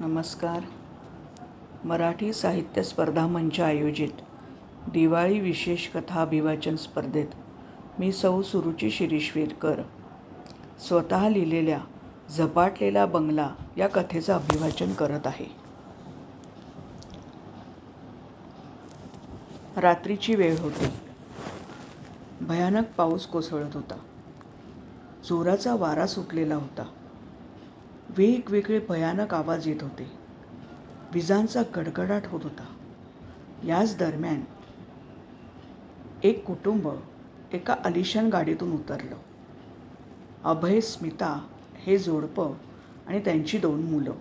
नमस्कार. मराठी साहित्य स्पर्धा मंच आयोजित दिवाळी विशेष कथा अभिवाचन स्पर्धेत मी सौ सुरुची शिरीष स्वतः लिहिलेल्या झपाटलेला बंगला या कथेचं अभिवाचन करत आहे. रात्रीची वेळ होती. भयानक पाऊस कोसळत होता. जोराचा वारा सुटलेला होता. वेगवेगळे भयानक आवाज येत होते. विजांचा गडगडाट होत होता. याच दरम्यान एक कुटुंब एका अलिशान गाडीतून उतरलं. अभय स्मिता हे जोडपं आणि त्यांची दोन मुलं.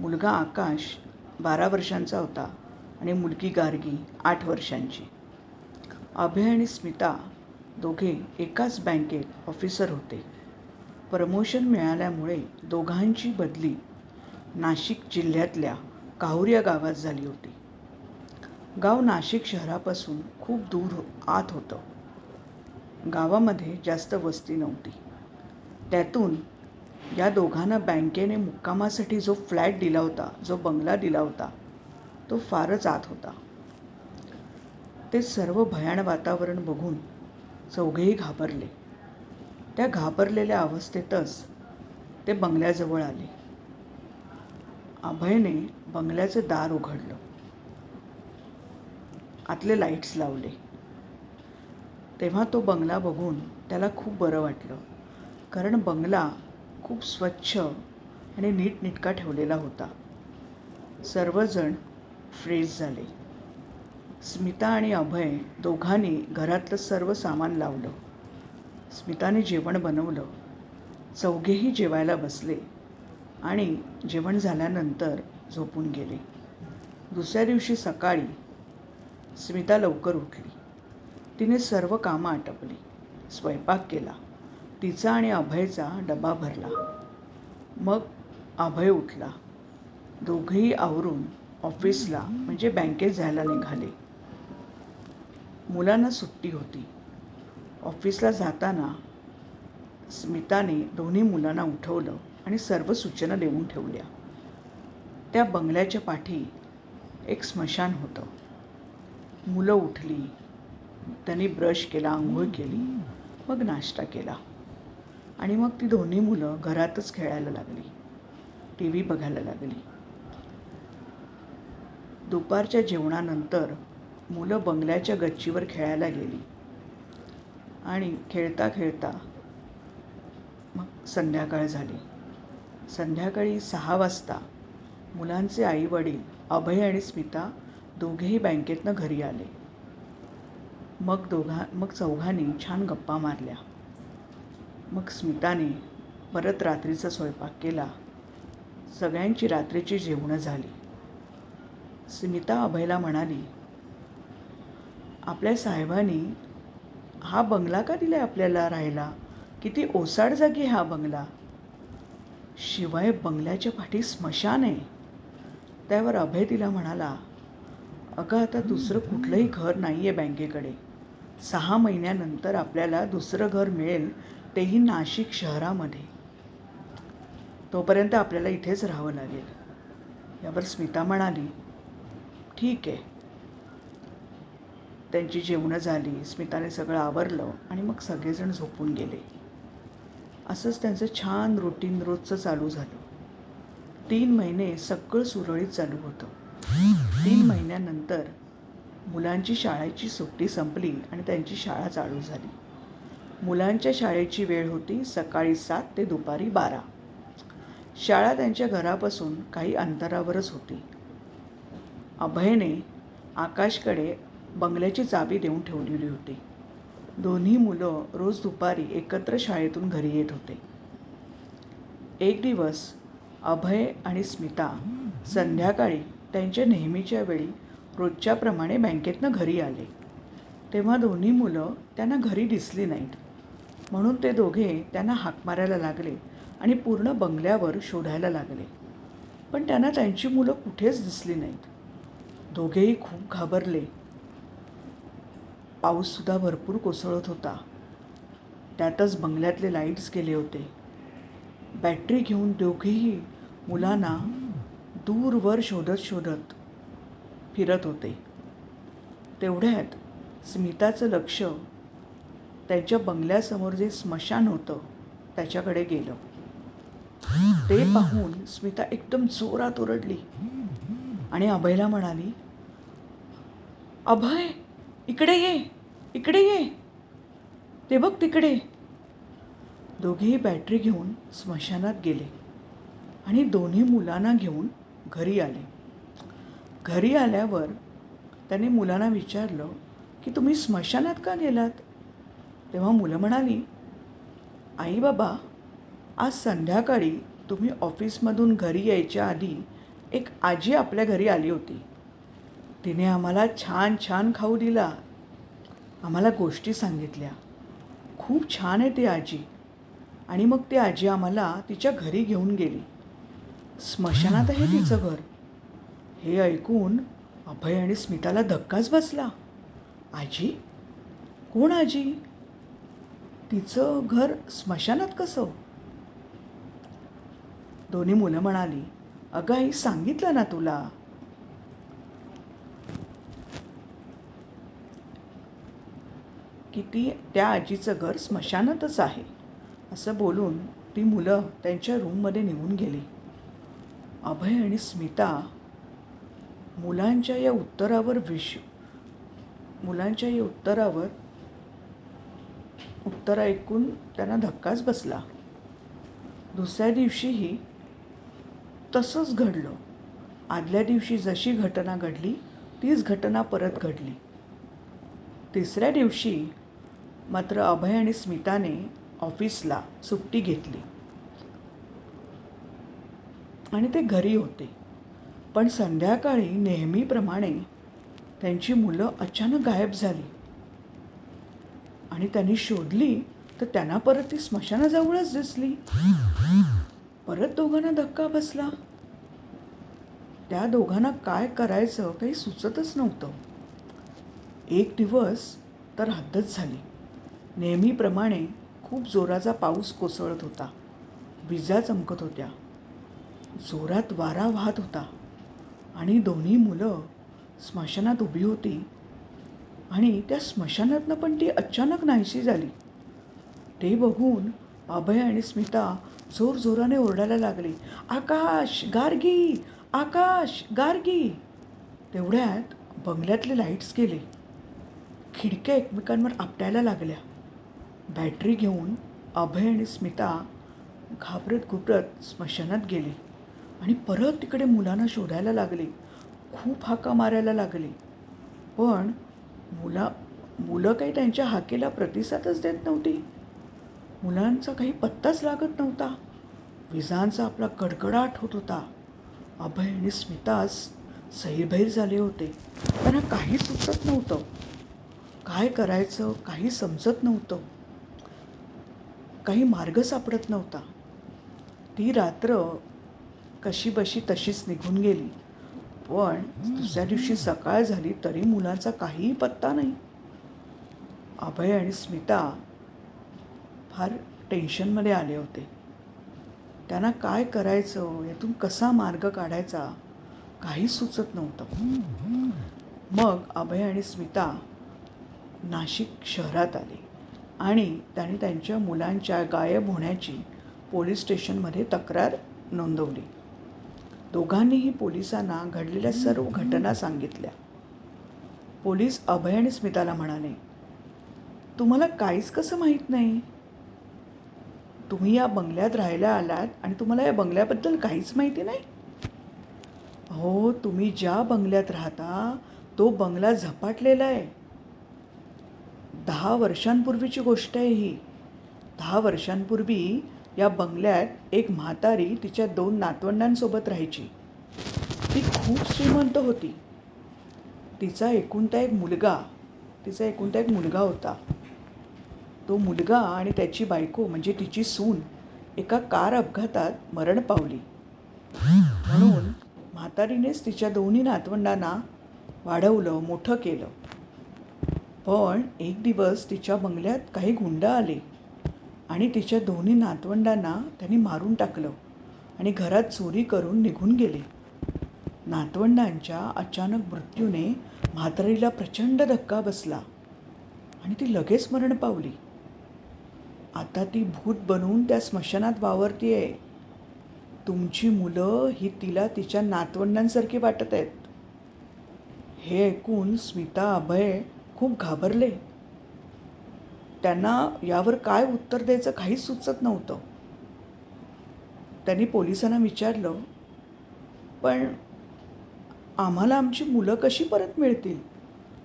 मुलगा आकाश बारा वर्षांचा होता आणि मुलगी गार्गी आठ वर्षांची. अभय आणि स्मिता दोघे एकाच बँकेत ऑफिसर होते. प्रमोशन मिळाल्यामुळे दोघांची बदली नाशिक जिल्ह्यातल्या काहुर्या गावात झाली होती. गाव नाशिक शहरापासून खूप दूर आत होतं. गावामध्ये जास्त वस्ती नव्हती. त्यातून या दोघांना बँकेने मुक्कामासाठी जो फ्लॅट दिला होता जो बंगला दिला होता तो फारच आत होता. ते सर्व भयाण वातावरण बघून चौघेही घाबरले. त्या घाबरलेल्या अवस्थेतच ते बंगल्याजवळ आले. अभयने बंगल्याचं दार उघडलं. आतले लाईट्स लावले. तेव्हा तो बंगला बघून त्याला खूप बरं वाटलं कारण बंगला खूप स्वच्छ आणि नीटनिटका ठेवलेला होता. सर्वजण फ्रेश झाले. स्मिता आणि अभय दोघांनी घरातलं सर्व सामान लावलं. स्मिताने जेवण बनवलं. चौघेही जेवायला बसले आणि जेवण झाल्यानंतर झोपून गेले. दुसऱ्या दिवशी सकाळी स्मिता लवकर उठली. तिने सर्व कामं आटपली. स्वयंपाक केला. तिचा आणि अभयचा डबा भरला. मग अभय उठला. दोघेही आवरून ऑफिसला म्हणजे बँकेत जायला निघाले. मुलांना सुट्टी होती. ऑफिसला जाताना स्मिताने दोन्ही मुलांना उठवलं आणि सर्व सूचना देऊन ठेवल्या. त्या बंगल्याच्या पाठी एक स्मशान होतं. मुलं उठली. त्यांनी ब्रश केला आंघोळ केली मग नाश्ता केला. आणि मग ती दोन्ही मुलं घरातच खेळायला लागली. टी व्ही बघायला लागली. दुपारच्या जेवणानंतर मुलं बंगल्याच्या गच्चीवर खेळायला गेली. आणि खेळता खेळता मग संध्याकाळ झाली. संध्याकाळी सहा वाजता मुलांचे आई वडील अभय आणि स्मिता दोघेही बँकेतनं घरी आले. मग दोघा मग चौघांनी छान गप्पा मारल्या. मग स्मिताने परत रात्रीचा स्वयंपाक केला. सगळ्यांची रात्रीची जेवणं झाली. स्मिता अभयला म्हणाली आपल्या साहेबांनी हा बंगला का दिलाय आपल्याला राहायला? किती ओसाड जागी हा बंगला. शिवाय बंगल्याच्या पाठी स्मशान आहे. त्यावर अभय तिला म्हणाला अगं आता दुसरं कुठलंही घर नाही आहे बँकेकडे. सहा महिन्यानंतर आपल्याला दुसरं घर मिळेल तेही नाशिक शहरामध्ये. तोपर्यंत आपल्याला इथेच राहावं लागेल. यावर स्मिता म्हणाली ठीक आहे. त्यांची जेवणं झाली स्मिताने सगळं आवरलं आणि मग सगळेजण झोपून गेले. असंच त्यांचं छान रुटीन रोजचं चालू झालं. तीन महिने सगळं सुरळीत चालू होतं. तीन महिन्यानंतर मुलांची शाळेची सुट्टी संपली आणि त्यांची शाळा चालू झाली. मुलांच्या शाळेची वेळ होती सकाळी सात ते दुपारी बारा. शाळा त्यांच्या घरापासून काही अंतरावरच होती. अभयने आकाशकडे बंगल्याची चाबी देऊन ठेवलेली होती. दोन्ही मुलं रोज दुपारी एकत्र शाळेतून घरी येत होते. एक दिवस अभय आणि स्मिता संध्याकाळी त्यांच्या नेहमीच्या वेळी रोजच्याप्रमाणे बँकेतनं घरी आले. तेव्हा दोन्ही मुलं त्यांना घरी दिसली नाहीत. म्हणून ते दोघे त्यांना हाक मारायला लागले आणि पूर्ण बंगल्यावर शोधायला लागले. पण त्यांना त्यांची मुलं कुठेच दिसली नाहीत. दोघेही खूप घाबरले. पाऊससुद्धा भरपूर कोसळत होता. त्यातच बंगल्यातले लाईट्स गेले होते. बॅटरी घेऊन दोघेही मुलांना दूरवर शोधत शोधत फिरत होते. तेवढ्यात स्मिताचं लक्ष त्यांच्या बंगल्यासमोर जे स्मशान होतं त्याच्याकडे गेलं. ते पाहून स्मिता एकदम जोरात ओरडली आणि अभयला म्हणाली अभय इकडे ये इकडे ये. ते बघ तिकडे. दोघेही बॅटरी घेऊन स्मशानात गेले आणि दोन्ही मुलांना घेऊन घरी आले. घरी आल्यावर त्याने मुलांना विचारलं की तुम्ही स्मशानात का गेलात? तेव्हा मुलं म्हणाली आई बाबा आज संध्याकाळी तुम्ही ऑफिसमधून घरी यायच्या आधी एक आजी आपल्या घरी आली होती. तिने आम्हाला छान छान खाऊ दिला. आम्हाला गोष्टी सांगितल्या. खूप छान आहे ती आजी. आणि मग ती आजी आम्हाला तिच्या घरी घेऊन गेली. स्मशानात आहे तिचं घर. हे ऐकून अभय आणि स्मिताला धक्काच बसला. आजी? कोण आजी? तिचं घर स्मशानात कसं? दोन्ही मुलं म्हणाली अगं आई सांगितलं ना तुला. की ती त्या आजीचं घर स्मशानातच आहे. असं बोलून ती मुलं त्यांच्या रूममध्ये निघून गेली. अभय आणि स्मिता मुलांच्या या उत्तरावर विश मुलांच्या या उत्तरावर उत्तर ऐकून त्यांना धक्काच बसला. दुसऱ्या दिवशीही तसंच घडलं. आदल्या दिवशी जशी घटना घडली तीच घटना परत घडली. तिसऱ्या दिवशी मात्र अभय आणि स्मिताने ऑफिसला सुट्टी घेतली. आणि ते घरी होते. पण संध्याकाळी नेहमीप्रमाणे त्यांची मुलं अचानक गायब झाली. आणि त्यांनी शोधली तर त्यांना परत ती स्मशानाजवळच दिसली. परत दोघांना धक्का बसला. त्या दोघांना काय करायचं काही सुचतच नव्हतं. एक दिवस तर हद्दच झाली. नेहमीप्रमाणे खूप जोराचा पाऊस कोसळत होता. विजा चमकत होत्या. जोरात वारा वाहत होता. आणि दोन्ही मुलं स्मशानात उभी होती. आणि त्या स्मशानातनं पण ती अचानक नाहीशी झाली. ते बघून अभय आणि स्मिता जोर जोराने ओरडायला लागले. आकाश गार्गी आकाश गार्गी! तेवढ्यात बंगल्यातले लाईट्स गेले. खिडक्या एकमेकांवर आपटायला लागल्या. बॅटरी घेऊन अभय आणि स्मिता घाबरत घुबरत स्मशानात गेले. आणि परत तिकडे मुलांना शोधायला लागले. खूप हाका मारायला लागले. पण मुला मुलं काही त्यांच्या हाकेला प्रतिसादच देत नव्हती. मुलांचा काही पत्ताच लागत नव्हता. विजांचा आपला कडकडाट होत होता. अभय आणि स्मितास सैरभैर झाले होते. त्यांना काही सुचत नव्हतं. काय करायचं काही समजत नव्हतं. काही मार्ग सापडत नव्हता. ती रात्र कशी बशी तशीच निघून गेली. पण दुसऱ्या दिवशी सकाळ झाली तरी मुलांचा काहीही पत्ता नाही. अभय आणि स्मिता फार टेन्शनमध्ये आले होते. त्यांना काय करायचं? यातून कसा मार्ग काढायचा? काही सुचत नव्हतं. मग अभय आणि स्मिता नाशिक शहरात आले. आणि त्यांनी त्यांच्या मुलांच्या गायब होण्याची पोलीस स्टेशनमध्ये तक्रार नोंदवली. दोघांनीही पोलिसांना घडलेल्या सर्व घटना सांगितल्या. पोलीस अभय आणि स्मिताला म्हणाले तुम्हाला काहीच कसं माहीत नाही? तुम्ही या बंगल्यात राहायला आलात आणि तुम्हाला या बंगल्याबद्दल काहीच माहिती नाही? हो तुम्ही ज्या बंगल्यात राहता तो बंगला झपाटलेला आहे. दहा वर्षांपूर्वीची गोष्ट आहे ही. दहा वर्षांपूर्वी या बंगल्यात एक म्हातारी तिच्या दोन नातवंडांसोबत राहायची. ती खूप श्रीमंत होती. तिचा एकुलता एक मुलगा तिचा एकुलता एक मुलगा होता. तो मुलगा आणि त्याची बायको म्हणजे तिची सून एका कार अपघातात मरण पावली. म्हणून म्हातारीनेच तिच्या दोन्ही नातवंडांना वाढवलं मोठं केलं. पण एक दिवस तिच्या बंगल्यात काही गुंड आले आणि तिच्या दोन्ही नातवंडांना त्यांनी मारून टाकलं आणि घरात चोरी करून निघून गेले. नातवंडांच्या अचानक मृत्यूने म्हातारीला प्रचंड धक्का बसला आणि ती लगेच मरण पावली. आता ती भूत बनवून त्या स्मशानात वावरतीये. तुमची मुलं ही तिला तिच्या नातवंडांसारखी वाटत आहेत. हे ऐकून स्मिता अभय खूप घाबरले. त्यांना यावर काय उत्तर द्यायचं काहीच सुचत नव्हतं. त्यांनी पोलिसांना विचारलं पण आम्हाला आमची मुलं कशी परत मिळतील?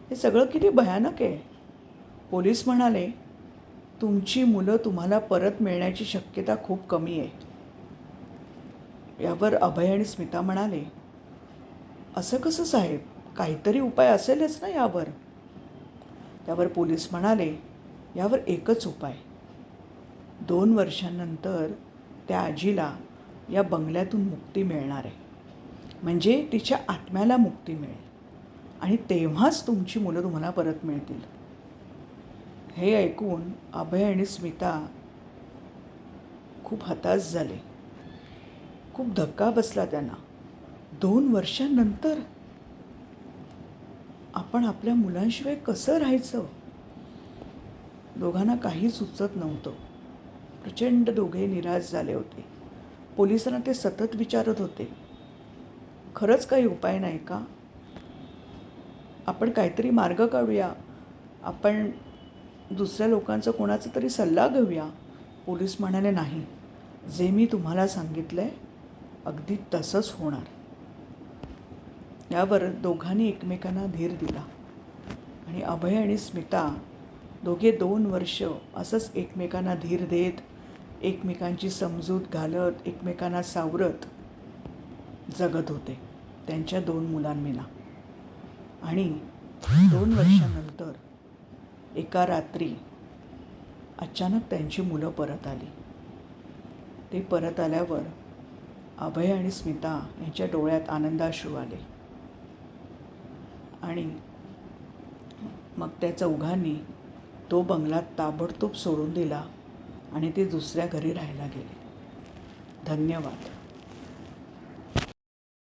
हे सगळं किती भयानक आहे. पोलीस म्हणाले तुमची मुलं तुम्हाला परत मिळण्याची शक्यता खूप कमी आहे. यावर अभय आणि स्मिता म्हणाले असं कसं साहेब? काहीतरी उपाय असेलच ना यावर. त्यावर पोलीस म्हणाले यावर एकच उपाय. दोन वर्षांनंतर त्या आजीला या बंगल्यातून मुक्ती मिळणार आहे. म्हणजे तिच्या आत्म्याला मुक्ती मिळेल. आणि तेव्हाच तुमची मुलं तुम्हाला परत मिळतील. हे ऐकून अभय आणि स्मिता खूप हताश झाले. खूप धक्का बसला त्यांना. दोन वर्षांनंतर आपण आपल्या मुलांशिवाय कसं राहायचं? दोघांना काही सुचत नव्हतं. प्रचंड दोघे निराश झाले होते. पोलिसांना ते सतत विचारत होते. खरंच काही उपाय नाही का? आपण काहीतरी मार्ग काढूया. आपण दुसऱ्या लोकांचा कोणाचा तरी सल्ला घेऊया. पोलीस म्हणाले नाही. जे मी तुम्हाला सांगितलं आहे अगदी तसंच होणार. यावर दोघांनी एकमेकांना धीर दिला. आणि अभय आणि स्मिता दोघे दोन वर्ष असंच एकमेकांना धीर देत एकमेकांची समजूत घालत एकमेकांना सावरत जगत होते त्यांच्या दोन मुलांविना आणि दोन वर्षानंतर एका रात्री अचानक त्यांची मुलं परत आली. ते परत आल्यावर अभय आणि स्मिता यांच्या डोळ्यात आनंदाश्रू आले. आणि मग त्या चौघांनी तो बंगला ताबडतोब सोडून दिला आणि ते दुसऱ्या घरी राहायला गेले. धन्यवाद.